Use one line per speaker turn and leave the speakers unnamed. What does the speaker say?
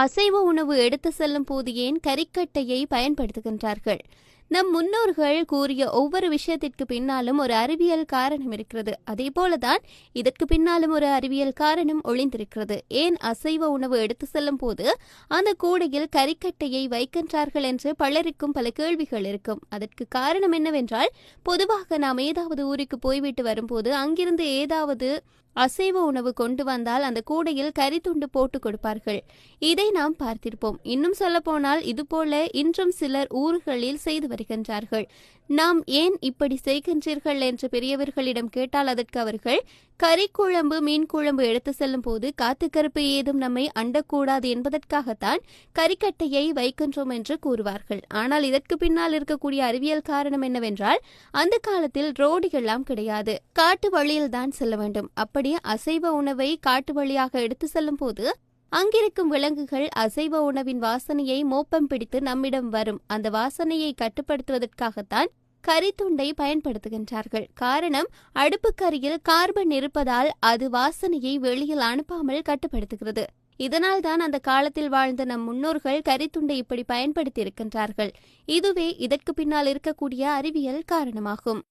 அசைவ உணவு எடுத்து செல்லும் போது ஏன் கறிக்கட்டையை பயன்படுத்துகின்றார்கள்? நம் முன்னோர்கள் கூறிய ஒவ்வொரு விஷயத்திற்கு பின்னாலும் ஒரு அறிவியல் காரணம் இருக்கிறது. அதே போலதான் இதற்கு பின்னாலும் ஒரு அறிவியல் காரணம் ஒளிந்திருக்கிறது. ஏன் அசைவ உணவு எடுத்து செல்லும் போது அந்த கூடையில் கறிக்கட்டையை வைக்கின்றார்கள் என்று பலருக்கும் பல கேள்விகள் இருக்கும். அதற்கு காரணம் என்னவென்றால் பொதுவாக நாம் ஏதாவது ஊருக்கு போய்விட்டு வரும்போது அங்கிருந்து ஏதாவது அசைவ உணவு கொண்டு வந்தால் அந்த கூடையில் கறித்துண்டு போட்டு கொடுப்பார்கள். இதை நாம் பார்த்திருப்போம். இன்னும் சொல்ல போனால் இதுபோல இன்றும் சிலர் ஊர்களில் செய்து வருகின்றார்கள். நாம் ஏன் இப்படி செய்கின்றீர்கள் என்று பெரியவர்களிடம் கேட்டால் அதற்கு அவர்கள் கறி குழம்பு மீன் குழம்பு எடுத்து செல்லும் போது காத்துக்கருப்பு ஏதும் நம்மை அண்டக்கூடாது என்பதற்காகத்தான் கறிக்கட்டையை வைக்கின்றோம் என்று கூறுவார்கள். ஆனால் இதற்கு பின்னால் இருக்கக்கூடிய அறிவியல் காரணம் என்னவென்றால் அந்த காலத்தில் ரோடுகள்லாம் கிடையாது. காட்டு வழியில் தான் செல்ல வேண்டும். அப்படி அசைவ உணவை காட்டு வழியாக எடுத்து செல்லும் போது அங்கிருக்கும் விலங்குகள் அசைவ உணவின் வாசனையை மோப்பம் பிடித்து நம்மிடம் வரும். அந்த வாசனையை கட்டுப்படுத்துவதற்காகத்தான் கரித்துண்டை பயன்படுத்துகின்றார்கள். காரணம் அடுப்புக்கரியில் கார்பன் இருப்பதால் அது வாசனையை வெளியில் அனுப்பாமல் கட்டுப்படுத்துகிறது. இதனால் தான் அந்த காலத்தில் வாழ்ந்த நம் முன்னோர்கள் கரித்துண்டை இப்படி பயன்படுத்தி இருக்கின்றார்கள் இதுவே இதற்கு பின்னால் இருக்கக்கூடிய அறிவியல் காரணமாகும்.